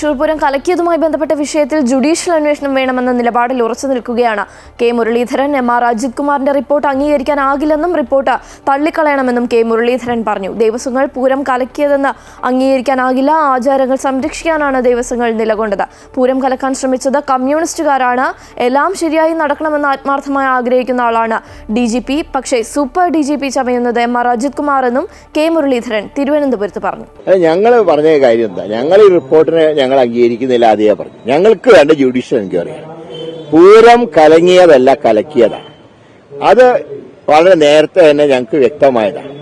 തൃശൂർ പൂരം കലക്കിയതുമായി ബന്ധപ്പെട്ട വിഷയത്തിൽ ജുഡീഷ്യൽ അന്വേഷണം വേണമെന്ന നിലപാടിൽ ഉറച്ചു നിൽക്കുകയാണ്. K Muraleedharan M R Ajith കുമാറിന്റെ റിപ്പോർട്ട് അംഗീകരിക്കാനാകില്ലെന്നും റിപ്പോർട്ട് തള്ളിക്കളയണമെന്നും കെ മുരളീധരൻ പറഞ്ഞു. ദേവസ്വങ്ങൾ പൂരം കലക്കിയതെന്ന് അംഗീകരിക്കാനാകില്ല. ആചാരങ്ങൾ സംരക്ഷിക്കാനാണ് ദേവസ്വങ്ങൾ നിലകൊണ്ടത്. പൂരം കലക്കാൻ ശ്രമിച്ചത് കമ്മ്യൂണിസ്റ്റുകാരാണ്. എല്ലാം ശരിയായി നടക്കണമെന്ന് ആത്മാർത്ഥമായി ആഗ്രഹിക്കുന്ന ആളാണ് ഡി ജി പി. പക്ഷേ സൂപ്പർ ഡി ജി പി ചമയുന്നത് എം ആർ അജിത് കുമാർ എന്നും കെ മുരളീധരൻ തിരുവനന്തപുരത്ത് പറഞ്ഞു. ഞങ്ങൾ പറഞ്ഞ കാര്യം എന്താ? ഞങ്ങൾ ഈ റിപ്പോർട്ടിനെ ഞങ്ങൾ അംഗീകരിക്കുന്നില്ല അതേ പറഞ്ഞു. ഞങ്ങൾക്ക് വേണ്ട ജുഡീഷ്യൽ എൻക്വയറിയാണ് പൂരം കലങ്ങിയതല്ല കലക്കിയതാണ്. അത് വളരെ നേരത്തെ തന്നെ ഞങ്ങൾക്ക് വ്യക്തമായതാണ്.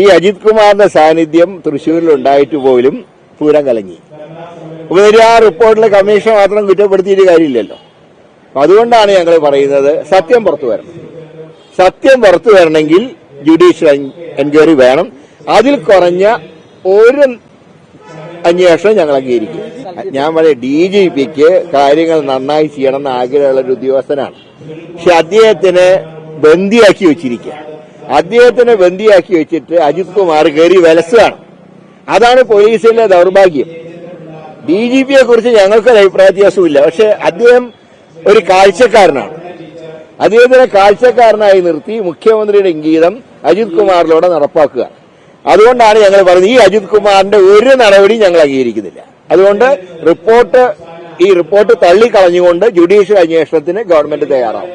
ഈ അജിത് കുമാറിന്റെ സാന്നിധ്യം തൃശ്ശൂരിൽ ഉണ്ടായിട്ട് പോലും പൂരം കലങ്ങി. ഉപരി ആ റിപ്പോർട്ടിലെ കമ്മീഷൻ മാത്രം കുറ്റപ്പെടുത്തിയിട്ട് കാര്യമില്ലല്ലോ. അതുകൊണ്ടാണ് ഞങ്ങൾ പറയുന്നത് സത്യം പുറത്തു വരണം. സത്യം പുറത്തു വരണമെങ്കിൽ ജുഡീഷ്യൽ എൻക്വയറി വേണം. അതിൽ കുറഞ്ഞ ഒരു അന്വേഷണം ഞങ്ങൾ അംഗീകരിക്കും. ഞാൻ പറയാം ഡി ജി പിക്ക് കാര്യങ്ങൾ നന്നായി ചെയ്യണമെന്ന് ആഗ്രഹമുള്ള ഒരു ഉദ്യോഗസ്ഥനാണ്. പക്ഷെ അദ്ദേഹത്തിനെ ബന്ദിയാക്കി വെച്ചിരിക്കുക. അദ്ദേഹത്തിനെ ബന്ദിയാക്കി വെച്ചിട്ട് അജിത് കുമാർ കയറി വലസുകയാണ്. അതാണ് പോലീസിലെ ദൗർഭാഗ്യം. ഡി ജി പിയെ കുറിച്ച് ഞങ്ങൾക്കൊരു അഭിപ്രായ വ്യത്യാസമില്ല പക്ഷെ അദ്ദേഹം ഒരു കാഴ്ചക്കാരനാണ്. അദ്ദേഹത്തിനെ കാഴ്ചക്കാരനായി നിർത്തി മുഖ്യമന്ത്രിയുടെ ഇംഗീതം അജിത് കുമാറിലൂടെ നടപ്പാക്കുക. അതുകൊണ്ടാണ് ഞങ്ങൾ പറയുന്നത് ഈ അജിത് കുമാറിന്റെ ഒരു നടപടിയും ഞങ്ങൾ അംഗീകരിക്കുന്നില്ല. അതുകൊണ്ട് റിപ്പോർട്ട് ഈ റിപ്പോർട്ട് തള്ളിക്കളഞ്ഞുകൊണ്ട് ജുഡീഷ്യൽ അന്വേഷണത്തിന് ഗവൺമെന്റ് തയ്യാറാവും.